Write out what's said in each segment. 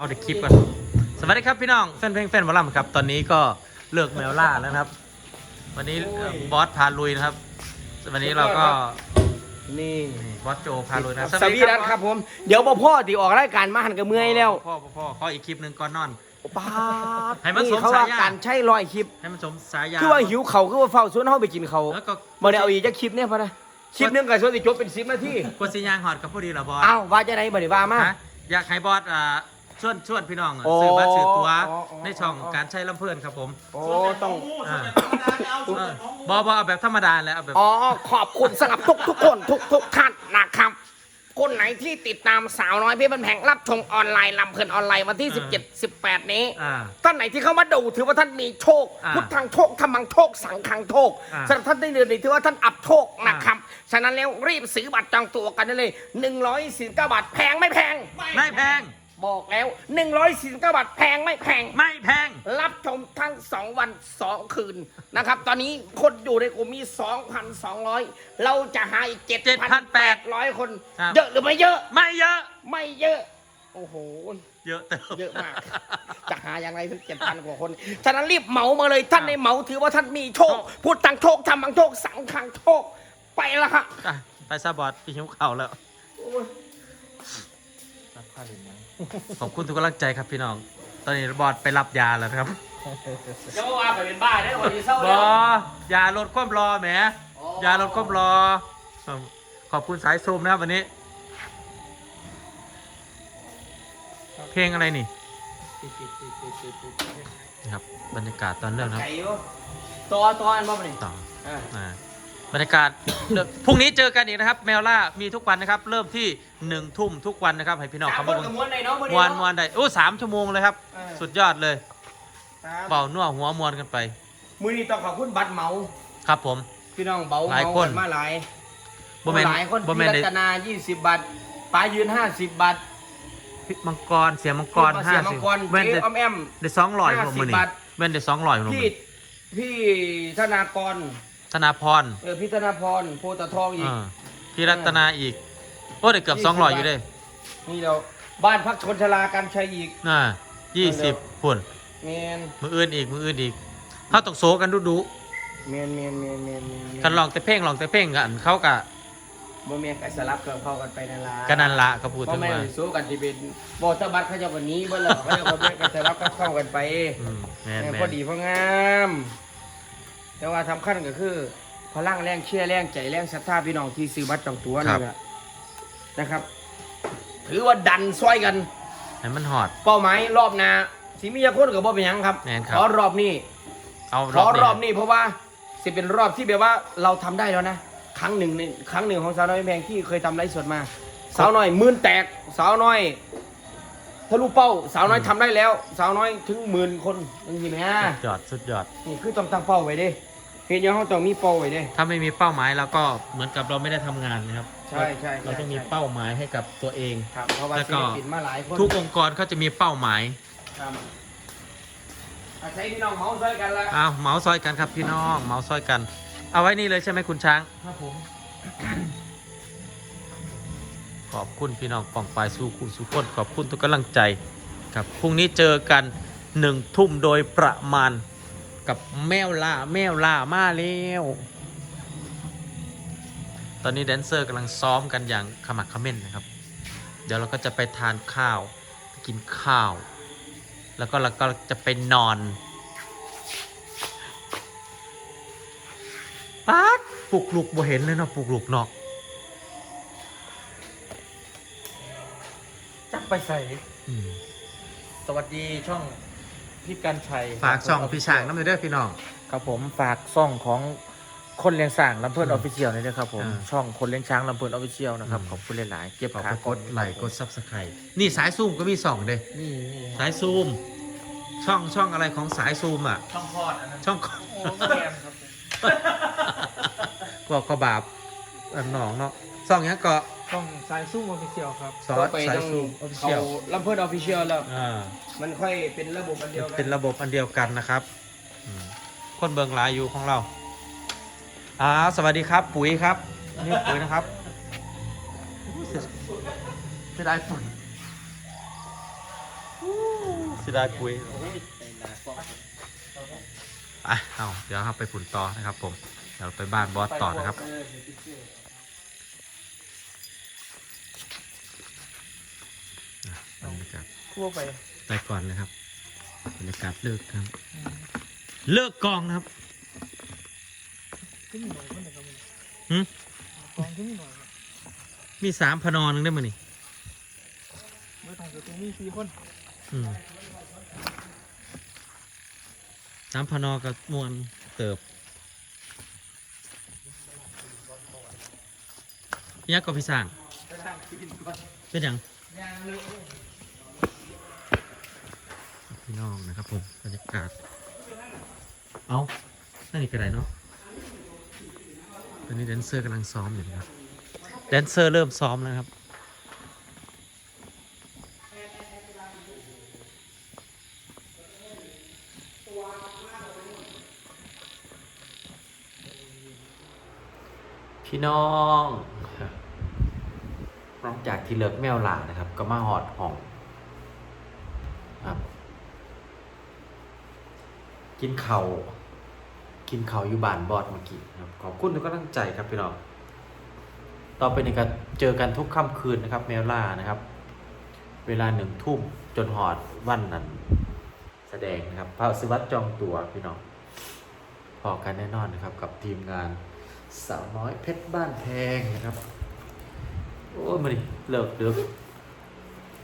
เอาเด็กคลิปกันสวัสดีครับพี่น้องแฟนเพลงแฟนหมอลำครับ ตอนนี้ก็เลิกแมวล่าแล้วนะครับ วันนี้เอ่อบอสพาลุยนะครับ วันนี้เราก็นี่นี่บอสโจพาลุยนะสวีดัสครับผม เดี๋ยวพ่อพ่อที่ออกรายการมาหันกับเมื่อยแล้วพ่อพ่อพ่อขออีกคลิปหนึ่งก่อนนอน ป้าดให้มันสมเขาว่าฉายาการใช้รอยคลิป ให้มันสมสายยาคือว่าหิวเขาคือว่าเฝ้าสวนเฮาไปกินเขาแล้วก็บ่ได้เอาอีกจะคลิปเนี่ยพอนะคลิปหนึงก็สวนสิจบเป็น10นาทีกดสียางหอดกับพอดีเหรอบอสอ้าวว่าจะไหนบ่ได้ว่ามาฮะอยากให้บอสอ่า ชวนชวนพี่น้องอะโอ้ซื้อบัตรซื้อตั๋วอ๋ออ๋อในช่องอ๋อการใช้ลำเพลินครับผม โอ้ต้องอ่าเออบอบอเอาแบบธรรมดาแล้วเอาแบบ อ๋อขอบคุณสำหรับทุกทุกๆคนทุกทุกๆท่านนะครับ คนไหนที่ติดตามสาวน้อยเพี่บันแพงรับชมออนไลน์ลำเพลินออนไลน์วันที่ 17 18 นี้ อ่าท่านไหนที่เข้ามาดูถือว่าท่านมีโชค อ่าพุทธังโชคธรรมังโชค สังฆังโชคอ่าสำหรับท่านที่เดินถือว่าท่านอับโชคนะครับ ฉะนั้นแล้วรีบซื้อบัตรจองตั๋วกันได้เลย 149 บาทแพงไม่แพง ไม่แพง บอกแล้ว 149 บาทแพงไม่แพง ไม่แพง รับชมทั้ง 2 วัน 2 คืนนะครับ ตอนนี้คนอยู่ในกลุ่มมี 2,200 เราจะหาอีก 7,800 คน ครับ เยอะหรือไม่เยอะ ไม่เยอะ ไม่เยอะ โอ้โห เยอะเติม เยอะมาก จะหาอย่างไรถึงเจ็ดพันกว่าคน ฉะนั้นรีบเหมามาเลย ท่านในเหมาถือว่าท่านมีโชค พูดตังโชคทำบังโชค สังขังโชค ไปละฮะอะไปซาบอดพี่หิวเข่าวแล้ว ขอบคุณทุกกำลังใจครับพี่น้อง ตอนนี้บอดไปรับยาแล้วครับจะว่าไปเป็นบ้าได้วันนี้เศร้าบแล้วอยาลดความรอแหมอ๋อยาลดความรอ ขอบคุณสายซูมนะครับวันนี้ เพลงอะไรนี่นี่ครับบรรยากาศตอนเรื่องครับไก่อยู่ตัวตัวอันบ้าไปนี่ต่ออ่า อ่า บรรยากาศเดี๋ยวพรุ่งนี้เจอกันอีกนะครับ แมวล่ามีทุกวันนะครับ เริ่มที่หนึ่งทุ่มทุกวันนะครับ ให้พี่น้องสามเขาคมานดูกับม้วนในเนาะมวนมวนได้โอ้สามชั่วโมงเลยครับเออสุดยอดเลยเบานัวหัวมวนกันไป มือนี้ต้องขอบคุณบัตรเหมา ครับผม พี่น้องเบาหลายเมาคนกันมาหลายบ่แม่นหลายคนบ่พี่แม่นรัได้ตนา20บาทปลายืน50บาทมังกรเสียมังกรเสีห้ายมัสิงบกรแว่นเจ๊ได้ออมแอมได้สองร้อยผม50มือนี่บาทแว่นได้สองร้อยผมพี่พี่ธนากร ธนาพรเออพี่ธนาพรโพธิ์ทองอีกอ่าพี่รัตนาอีก โอ้ได้เกือบยี่สสิอบงร้อยอยู่บาทเด้นี่เราบ้านพักชนชลาการชัยอีกน่ายี่สิบพุ่นเมนมืออื่นอีกมืออื่นอีกเขาต้องโซกันดูดูเมนเมนเมนเมนเมนๆกันลองแต่เพ่งลองแต่เพ่งกันเขากะบ่เมียนกับสลับเกิเข้ากันไปนั่นละกันนันละก็พูดเพถึราะงแม่ว่านสู้กันที่เป็นบอตบัตเขาเจะวันนี้เมื่อไหร่เขาเจะคนเมียนกับสลับกันเข้ากันไปอืมแม่นแม่แม่พอนดีพองาม แต่ว่าทำขั้นก็คือพลังแรงเชื่อแรงใจแรงศรัทธาพี่น้องที่ซื้อบัตรจองตั๋วนี่แหละนะครับ ถือว่าดันซอยกันให้มันหอด เป้าหมายรอบหน้าสิมีจะคนกับบ่เป็นหยังครับแม่นครับ ขอรอบนี้เอาขอรอบนี้เพราะว่าสิเป็นรอบที่แบบว่าเราทำได้แล้วนะครั้งหนึ่งในครั้งหนึ่งของสาวน้อยแพงที่เคยทำไลฟ์สดมา สาวน้อยหมื่นแตกสาวน้อยทะลุเป้า สาวน้อยทำได้แล้ว สาวน้อยถึงหมื่นคนนึงสิแม่สุดยอดสุดยอด นี่คือต้องตั้งเป้าไว้ เด้เห็นยังเขาต้องมีเป้าไว้เด้ ถ้าไม่มีเป้าหมายเราก็เหมือนกับเราไม่ได้ทำงานนะครับใช่ใช่ใช่ เราต้องมีเป้าหมายให้กับตัวเอง ครับเพราะว่าแล้วก็ ศิลปินมาหลายคนทุกองค์กรเขาจะมีเป้าหมายครับอาศัยพี่น้องเมาส์ช่วยกันละอ้าวเมาส์ซอยกันครับพี่น้องเมาส์ซอยกัน เอาไว้นี่เลยใช่ไหมคุณช้าง ครับผม ขอบคุณพี่น้องป่องปลายสู่คุณสุคนขอบคุณทุกกำลังใจครับพรุ่งนี้เจอกันหนึ่งทุ่มโดยประมาณ กับแมวล่าแมวล่ามาแล้วตอนนี้แดนเซอร์กำลังซ้อมกันอย่างขมักเขม้นนะครับ เดี๋ยวเราก็จะไปทานข้าวไปกินข้าว แล้วก็เราก็จะไปนอนป๊าดปลุกลุกบ่เห็นเลยเนาะปลุกลุกเนาะจักไปใส่อืมสวัสดีช่อง พี่กันชัยฝากช่องพี่ช้างน้ำเด้อพี่น้อง ครับผมฝากช่องของคนเลี้ยงช้างลำเพื่อนออือมฟฟิเชียลนี่นะครับผมอ่า ช่องคนเลี้ยงช้างลำเพื่อนออฟฟิเชียลนะครับอืมขอบคุณหลายๆเก็บฝากขากดไลค์กดซับสไครต์นี่สายซูมก็มีสองเด้นี่นี่สายซูม ช่องช่องอะไรของสายซูมอะ ช่องคลอดอันนั้นช่อง โอ้ก็แกมครับก็ก็บาปอันหนองเนาะช่องเนี้ยก็ ช่องสายสู้ออฟฟิเชียลครับ ซอต้อสงไปสายต้องซูมออฟฟิเขาเชียลลำเพิดออฟฟิเชียลแล้ว อ่า มันค่อยเป็นระบบอันเดียวกัเป็นระบบอันเดียวกันนะครับอืมคนเบิงหลายอยู่ของเราอ่าสวัสดีครับ ปุ๋ยครับนี่ปุ๋ยนะครับเสียดายฝุ่นอู้สิดาคุยอะเอาเดี๋ยวครับไปผุนต่อนะครับผม เดี๋ยวไปบ้านบอสต่อนะครับ ทั่วไปไปก่อนนะครับบรรยากาศเลิกครับ เลิกกองนะครับขึ้นหน่อยคนเดียวกันหืมกองขึ้นหน่อยมีสามพนอนึงได้มั้ยนี่เมื่อทางตัวมีสี่คนอืมสามพนอกับมวลเติบยักษ์ก็พี่สร้างเป็นหยัง พี่น้องนะครับผมบรรยากาศ เอานั่นนี่กระไรเนาะตอนนี้แดนเซอร์กำลังซ้อมอยู่นะครับแดนเซอร์เริ่มซ้อมแล้วครับพี่น้องหลังจากที่เลิกแมวหลานะครับ ก็มาหอดห้องครับ กินเขา่ากินเข่าอยู่บ้านบอดเมื่อกี้ครับขอบคุณทุกกำลังใจครับพี่น้องต่อไปนี้ก็เจอกันทุกค่ำคืนนะครับ แมวล่านะครับ เวลาหนึ่งทุ่มจนหอดวันนั้น แสดงนะครับพระศิวัตจองตัวพี่น้องพอกันแน่นอนนะครับ กับทีมงานสาวน้อยเพชรบ้านแพงนะครับ โอ้ยมาดิเลิกเลิก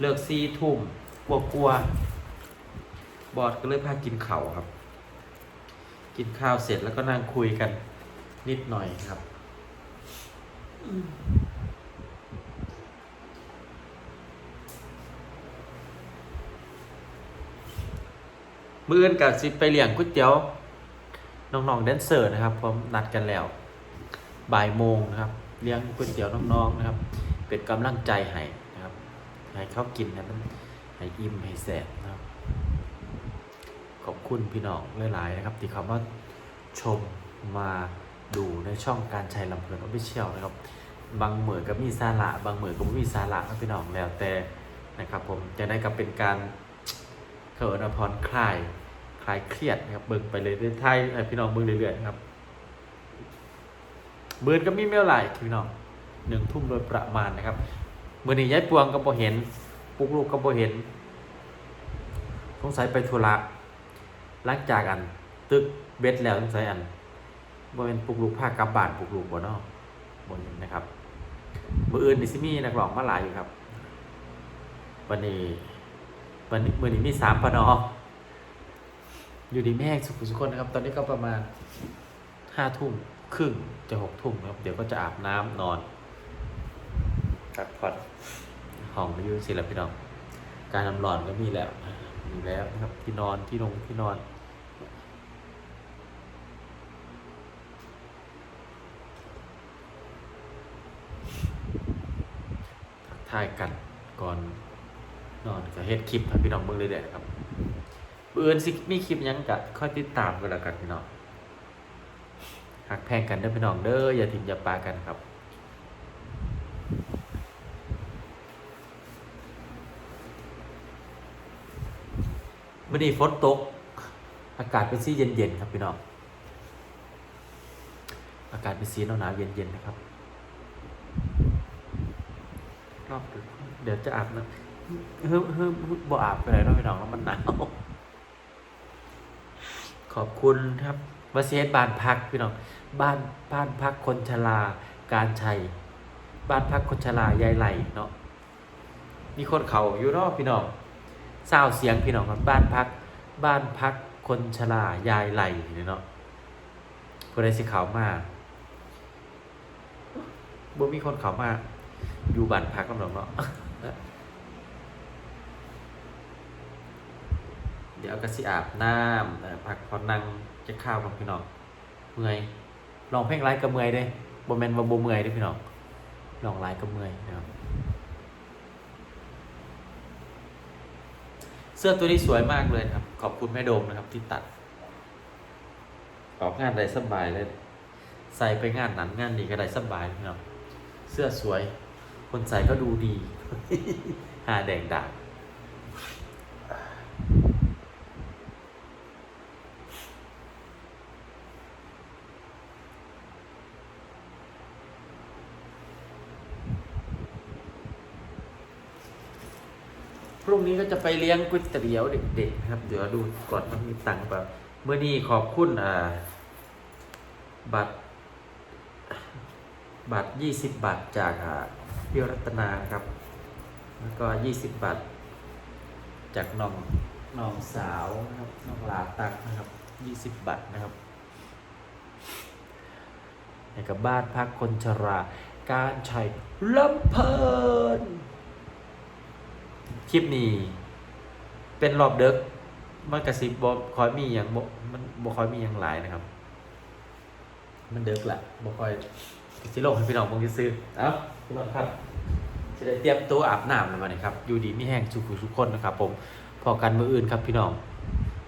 เลิกซีทุ่มกลัวกลัวบอดก็เลยพากินเข่าครับ กินข้าวเสร็จแล้วก็นั่งคุยกันนิดหน่อยครับมืออื่นกับสิไปเลี้ยงก๋วยเตี๋ยวน้องๆแดนเซอร์นะครับผมนัดกันแล้วบ่ายโมงนะครับ เลี้ยงก๋วยเตี๋ยวน้องๆนะครับ เป็นกำลังใจให้นะครับให้เขากินให้มันให้อิ่มให้แสบนะครับ คุณพี่น้องหลายๆนะครับที่เขามาชมมาดูในช่องการใชัยลำเพลินออฟฟิเชียลนะครับ บางเหมือนก็มีสาระบางเหมือนก็ไม่มีสาระนะพี่น้องแล้วแต่นะครับ ผมจะได้กับเป็นการเขินพรคลายคลายเครียดนะครับเบิ่งไปเลยเรื่อยๆไทยพี่น้องเบิ่งเรื่อยๆนะครับเบิร์นก็มีเมลไหลายพี่น้องหนึ่งทุ่มโดยประมาณนะครับเมื่อนี้ย้ายปวงก็บ่เห็น ปุกลูกก็บ่เห็นสงสัยไปธุระ หลังจากอัน ตึกเบ็ดแล้วสงสัยอันบ่เป็นปลุกลูกภาคกลับบ้านปลุกลูกบ่เนาะบนนะครับมืออื่นนี่สิมีนักร้องมาหลายอยู่ครับวันนี้วันนี้มือนี้มีสามปนออยู่ดีแม่สุขสุขคนนะครับ ตอนนี้ก็ประมาณห้าทุ่มครึ่งจะหกทุ่มครับ เดี๋ยวก็จะอาบน้ำนอนพักผ่อนห้องไม่ยุ่สิละพี่น้อง การนำนอนก็มีแล้ว มีแล้วนะครับที่นอนที่นงที่นอน ทักทายกันก่อนนอนก็เฮ็ดคลิปให้พี่น้องเบิ่งเรื่อยๆนะครับเบื่อสิมีคลิปยังก็ค่อยติดตามกันแล้วกันพี่น้องหักแพงกันเด้อพี่น้องเด้ออย่าทิ้งอย่าปากันครับวันนี้ฝนตก อากาศเป็นสีเย็นๆครับพี่น้อง อากาศเป็นสีหนาวๆเย็นๆนะครับ รอบดึกเดี๋ยวจะอาบน้ำเฮ้มเฮ้มบ่อาบไปไหนเนาะพี่น้องแล้วมันหนาวขอบคุณครับวาเซตบ้านพักพี่น้องบ้านบ้านพักคนชราการชัย บ้านพักคนชรายายไหลเนาะมีคนเขาอยู่เนาะพี่น้องเศร้าวเสียงพี่น้องบบ้านพัก บ้านพักคนชรายายไหลนี่เนาะผู้ใดสิเขามาบ่มีคนเขามา อยู่บ้านพักกันหรอกเนาะเดี๋ยวก็สิอาบน้ำพักผ่อนั่งจะข้าวกับพี่น้องเมื่อยลองเพลงไลฟ์กับเมื่อยเด้บ่แมนว่าบ่เมื่อยเด้พี่น้องลองไลฟ์กับเมื่อยนะครับเสื้อตัวนี้สวยมากเลยครับ ขอบคุณแม่โดมนะครับที่ตัดออกงานได้สบายเลย ใส่ไปงานนั้นงานนี้ก็ได้สบายพี่น้องเสื้อสวย คนใส่ก็ดูดีหาแดงด่างพรุ่งนี้ก็จะไปเลี้ยงก๋วยเตี๋ยวเด็ก ๆ ครับ เดี๋ยวดูก่อนว่ามีตังค์แบบเมื่อนี้ขอบคุณอ่าบัตรบัตรยี่สิบาทจาก พี่รัตนาครับ แล้วก็ยี่สิบบาท จากน้องน้องสาวนะครับน้องลาตักนะครับยี่สิบบาทนะครับให้กับบ้านพักคนชรา การใช้ลำเพลินคลิปนี้เป็นรอบเด็กมันกระซิบบอคอยมีอย่างบมันบอคอยมีอย่างหลายนะครับ มันเด็กแหละบอคอยสิโลกให้พี่น้องมองซื้อเอ้า พี่น้องครับจะได้เตรียมตัวอาบน้ำแล้ววันนี้ครับ อยู่ดีไม่แห้งสุขุทุกคนนะครับ ผมพอกันมืออื่นครับพี่น้อง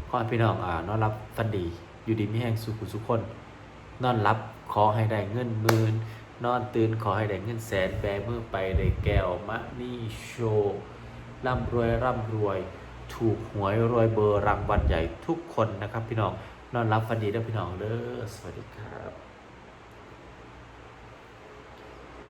ขอให้พี่น้องอ่านอนรับฟันดี อยู่ดีไม่แห้งสุขุทุกคน นอนรับขอให้ได้เงินหมื่นนอนตื่นขอให้ได้เงินแสนแบมือไปได้แก้วมะนี่โชว์ร่ำรวยร่ำรวย ถูกหวยรวยเบอร์รางวัลใหญ่ทุกคนนะครับ พี่น้องนอนรับฟันดีเด้อพี่น้องเด้อสวัสดีครับ